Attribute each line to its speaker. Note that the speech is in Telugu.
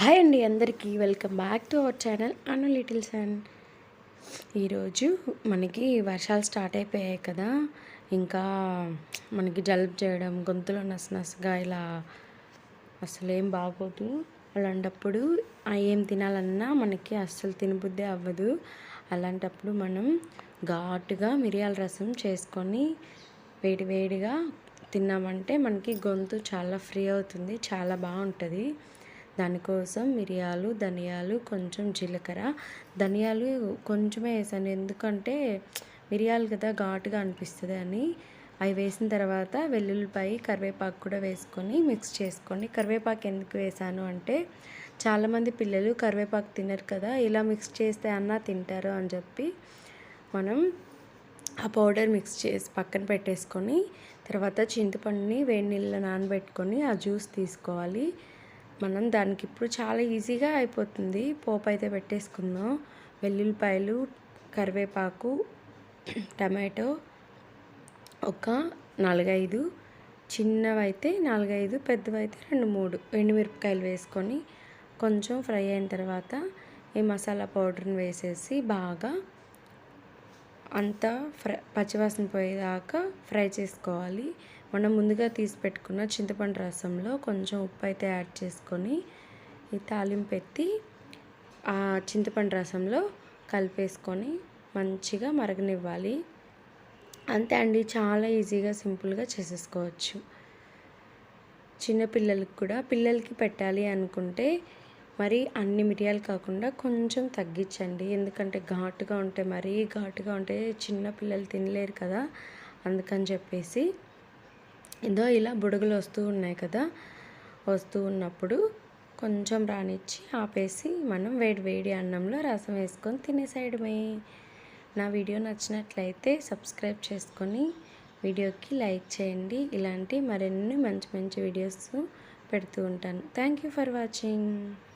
Speaker 1: హాయ్ అండి అందరికీ. Welcome back to our channel Anu little son. ఈరోజు మనకి వర్షాలు స్టార్ట్ అయిపోయాయి కదా. ఇంకా మనకి జలుబు చేయడం గొంతులో నసనసగా ఇలా అసలు ఏం బాగోదు. అలాంటప్పుడు ఏం తినాలన్నా మనకి అస్సలు తినబుద్దే అవ్వదు. అలాంటప్పుడు మనం ఘాటుగా మిరియాల రసం చేసుకొని వేడి వేడిగా తిన్నామంటే మనకి గొంతు చాలా ఫ్రీ అవుతుంది చాలా బాగుంటుంది. దానికోసం మిరియాలు ధనియాలు కొంచెం జీలకర్ర. ధనియాలు కొంచెమే వేసాను. ఎందుకంటే మిరియాలు కదా ఘాటుగా అనిపిస్తుంది అని. అవి వేసిన తర్వాత వెల్లుల్లిపాయ కరివేపాకు కూడా వేసుకొని మిక్స్ చేసుకోండి కరివేపాకు ఎందుకు వేసాను అంటే చాలామంది పిల్లలు కరివేపాకు తినరు కదా ఇలా మిక్స్ చేస్తే అన్నా తింటారు అని చెప్పి మనం ఆ పౌడర్ మిక్స్ చేసి పక్కన పెట్టేసుకొని తర్వాత చింతపండుని వేడి నీళ్ళలో నానబెట్టుకొని ఆ జ్యూస్ తీసుకోవాలి. మనం దానికి ఇప్పుడు చాలా ఈజీగా అయిపోతుంది. పోపు అయితే పెట్టేసుకుందాం. వెల్లుల్లిపాయలు కరివేపాకు టమాటో ఒక నాలుగైదు చిన్నవైతే నాలుగైదు పెద్దవైతే రెండు మూడు ఎండుమిరపకాయలు వేసుకొని కొంచెం ఫ్రై అయిన తర్వాత ఈ మసాలా పౌడర్ని వేసేసి బాగా అంతా ఫ్రై పచ్చివాసన పోయేదాకా ఫ్రై చేసుకోవాలి. మనం ముందుగా తీసి పెట్టుకున్న చింతపండు రసంలో కొంచెం ఉప్పు అయితే యాడ్ చేసుకొని ఈ తాలింపు ఎత్తి ఆ చింతపండు రసంలో కలిపేసుకొని మంచిగా మరగనివ్వాలి. అంతే అండి చాలా ఈజీగా సింపుల్గా చేసేసుకోవచ్చు. చిన్నపిల్లలకి కూడా పిల్లలకి పెట్టాలి అనుకుంటే మరి అన్ని మిరియాలు కాకుండా కొంచెం తగ్గించండి. ఎందుకంటే ఘాటుగా ఉంటే మరీ ఘాటుగా ఉంటే చిన్న పిల్లలు తినలేరు కదా. అందుకని చెప్పేసి ఏదో ఇలా బుడగలు వస్తూ ఉన్నాయి కదా. వస్తూ ఉన్నప్పుడు కొంచెం రానిచ్చి ఆపేసి మనం వేడి వేడి అన్నంలో రసం వేసుకొని తినేసేయడమే నా వీడియో నచ్చినట్లయితే సబ్స్క్రైబ్ చేసుకొని వీడియోకి లైక్ చేయండి. ఇలాంటి మరిన్ని మంచి మంచి వీడియోస్ పెడుతూ ఉంటాను. Thank you for watching.